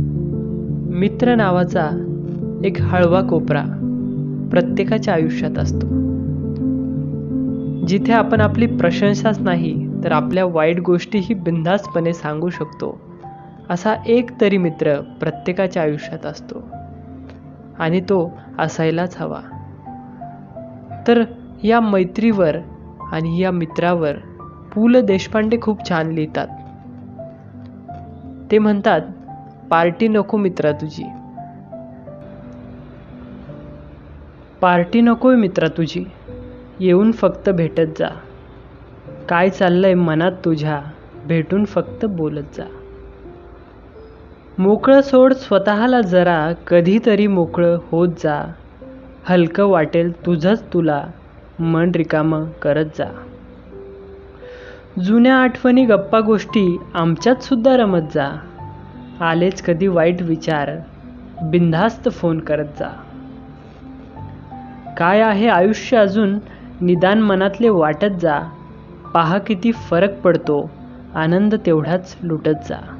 मित्र नावाचा एक हळवा कोपरा प्रत्येकाच्या आयुष्यात असतो. जिथे आपण आपली प्रशंसाच नाही तर आपल्या वाईट गोष्टीही बिनधास्तपणे सांगू शकतो. असा एक तरी मित्र प्रत्येकाच्या आयुष्यात असतो. आणि तो असायलाच हवा. तर या मैत्रीवर आणि या मित्रावर पु ल देशपांडे खूप छान लिहितात. ते म्हणतात पार्टी नको मित्रा तुझी. पार्टी नकोय मित्रा तुझी. येऊन फक्त भेटत जा. काय चाललंय मनात तुझ्या? भेटून फक्त बोलत जा. मोकळं सोड स्वतःला जरा. कधीतरी मोकळं होत जा. हलकं वाटेल तुझंच तुला. मन रिकामं करत जा. जुन्या आठवणी गप्पा गोष्टी आमच्यात सुद्धा रमत जा. आलेच कधी वाईट विचार. बिनधास्त फोन करत जा. काय आहे आयुष्य अजून? निदान मनातले वाटत जा. पहा किती फरक पडतो. आनंद तेवढाच लुटत जा.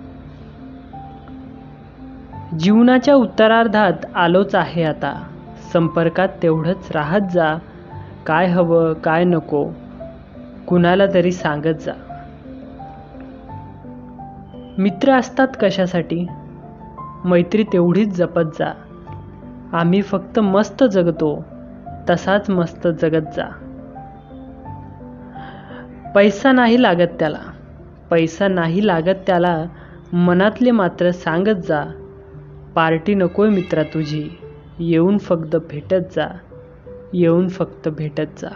जीवनाच्या उत्तरार्धात आलोच आहे आता. संपर्कात तेवढंच राहत जा. काय हवं काय नको. कुणाला तरी सांगत जा. मित्र असतात कशासाठी? मैत्री तेवढीच जपत जा. आम्ही फक्त मस्त जगतो तसाच मस्त जगत जा. पैसा नाही लागत त्याला. पैसा नाही लागत त्याला मनातले मात्र सांगत जा. पार्टी नकोय मित्रा तुझी. येऊन फक्त भेटत जा. येऊन फक्त भेटत जा.